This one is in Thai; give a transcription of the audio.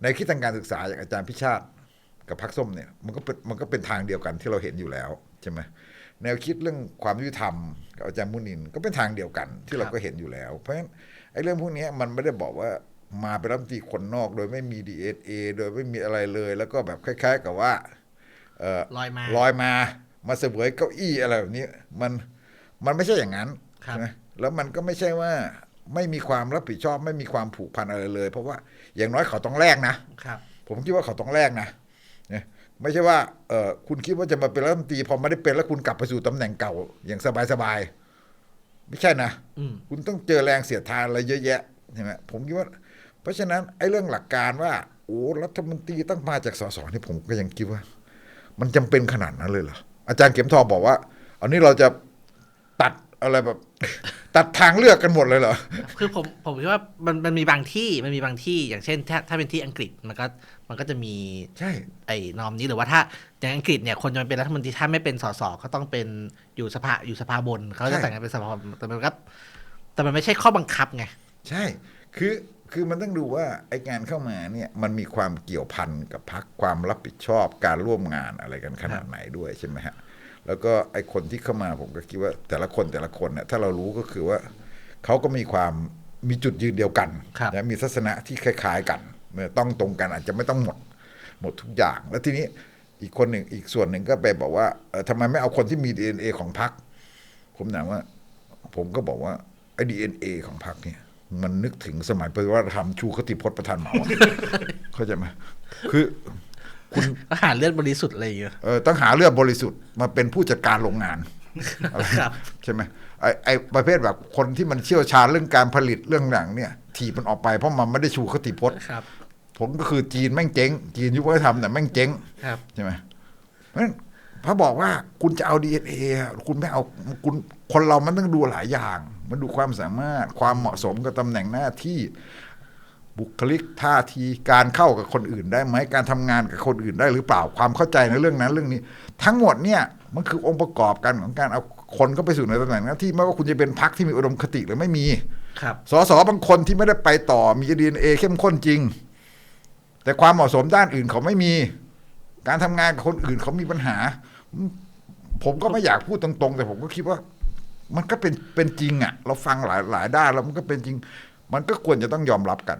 ในคิดทางการศึกษาอย่างอาจารย์พิชาติกับพักส้มเนี่ยมันก็เป็นมันก็เป็นทางเดียวกันที่เราเห็นอยู่แล้วใช่ไหมแนวคิดเรื่องความยุติธรรมกับอาจารย์มุนินก็เป็นทางเดียวกันที่เราก็เห็นอยู่แล้ว เพราะฉะนั้นไอ้เรื่องพวกเนี้ยมันไม่ได้บอกว่ามาเป็นรัฐมนตรีคนนอก โดยไม่มีดีเอโดยไม่มีอะไรเลย แล้วก็แบบคล้าย ๆ กับว่าเอ่อลอยมาลอยมามาเสวยเก้าอี้อะไรแบบนี้มันมันไม่ใช่อย่างนั้นครับใช่ไหมแล้วมันก็ไม่ใช่ว่า ไม่มีความรับผิดชอบ ไม่มีความผูกพันอะไรเลย เพราะว่าอย่างน้อยเขาต้องแลกนะครับ ผมคิดว่าเขาต้องแลกนะเนี่ยไม่ใช่ว่าเออคุณคิดว่าจะมาเป็นรัฐมนตรีพอไม่ได้เป็นแล้วคุณกลับไปสู่ตำแหน่งเก่า อย่างสบายๆไม่ใช่นะอืมคุณต้องเจอแรงเสียดทานอะไรเยอะแยะใช่ไหมผมคิดว่า เพราะฉะนั้นไอ้เรื่องหลักการว่าโอ้รัฐมนตรีต้องมาจากสสนี่ผมก็ยังคิดว่า มันจำเป็นขนาดนั้นเลยเหรออาจารย์เข็มทองบอกว่า อันนี้เราจะตัด อะไรแบบ ตัดทางเลือกกันหมดเลยเหรอ คือผมผมคิดว่ามันมันมีบางที่มันมีบางที่อย่างเช่น ถ้าถ้าเป็นที่อังกฤษมันก็มันก็จะมีใช่ไอ้นอมนี้หรือว่าถ้าอย่างอังกฤษเนี่ยคนจะมาเป็นรัฐมนตรีถ้าไม่เป็นสสก็ต้องเป็นอยู่สภาอยู่สภาบนเขาจะแต่งงานเป็นสภาบนแต่มันก็แต่มันไม่ใช่ข้อบังคับไงใช่ คือคือมันต้องดูว่าไอ้งานเข้ามาเนี่ยมันมีความเกี่ยวพันกับพักความรับผิดชอบการร่วมงานอะไรกันขนาดไหนด้วยใช่ไหมฮะ แล้วก็ไอ้คนที่เข้ามาผมก็คิดว่าแต่ละคนแต่ละคนเนี่ยถ้าเรารู้ก็คือว่าเขาก็มีความมีจุดยืนเดียวกันครับนะมีทัศนะที่คล้าย ๆ กันเมื่อต้องตรงกันอาจจะไม่ต้องหมดหมดทุกอย่าง แล้วทีนี้อีกคนหนึ่งอีกส่วนหนึ่งก็ไปบอกว่าเออทำไมไม่เอาคนที่มี DNA ของพรรคผมถามว่า ผมก็บอกว่าไอ้ดีเอ็นเอของพรรคเนี่ยมันนึกถึงสมัยปฏิวัติธรรมชูคติพจน์ประธานเหมาอะเข้าใจไหมคือ คุณอาหารเลือดบริสุทธิ์อะไรอย่างเงี้ยเออต้องหาเลือดบริสุทธิ์มาเป็นผู้จัดการโรงงานอะไรครับใช่ไหมไอไอประเภทแบบคนที่มันเชี่ยวชาญเรื่องการผลิตเรื่องหนังเนี่ยถีบมันออกไปเพราะมันไม่ได้ชูคติพจน์ครับผมก็คือจีนแม่งเจ๊ง จีนยุควัฒนธรรมเนี่ยแม่งเจ๊งครับใช่ไหมเพราะฉะนั้นพระบอกว่าคุณจะเอาดีเอ็นเอคุณไม่เอาคุณคนเรามันต้องดูหลายอย่าง มันดูความสามารถความเหมาะสมกับตำแหน่งหน้าที่ บุคลิกท่าทีการเข้ากับคนอื่นได้ไหมการทำงานกับคนอื่นได้หรือเปล่าความเข้าใจในเรื่องนั้นเรื่องนี้ ทั้งหมดเนี่ยมันคือองค์ประกอบกันของการเอาคนเข้าไปสู่ในตำแหน่งหน้าที่ไม่ว่าคุณจะเป็นพักที่มีอุดมคติหรือไม่มีครับสสบางคนที่ไม่ได้ไปต่อมีดีเอเข้มข้นจริง แต่ความเหมาะสมด้านอื่นเขาไม่มี การทำงานกับคนอื่นเขามีปัญหา ผมก็ไม่อยากพูดตรงๆ แต่ผมก็คิดว่า มันก็เป็นเป็นจริงอะ่ะ เราฟังหลายหลายด้านแล้วมันก็เป็นจริง มันก็ควรจะต้องยอมรับกัน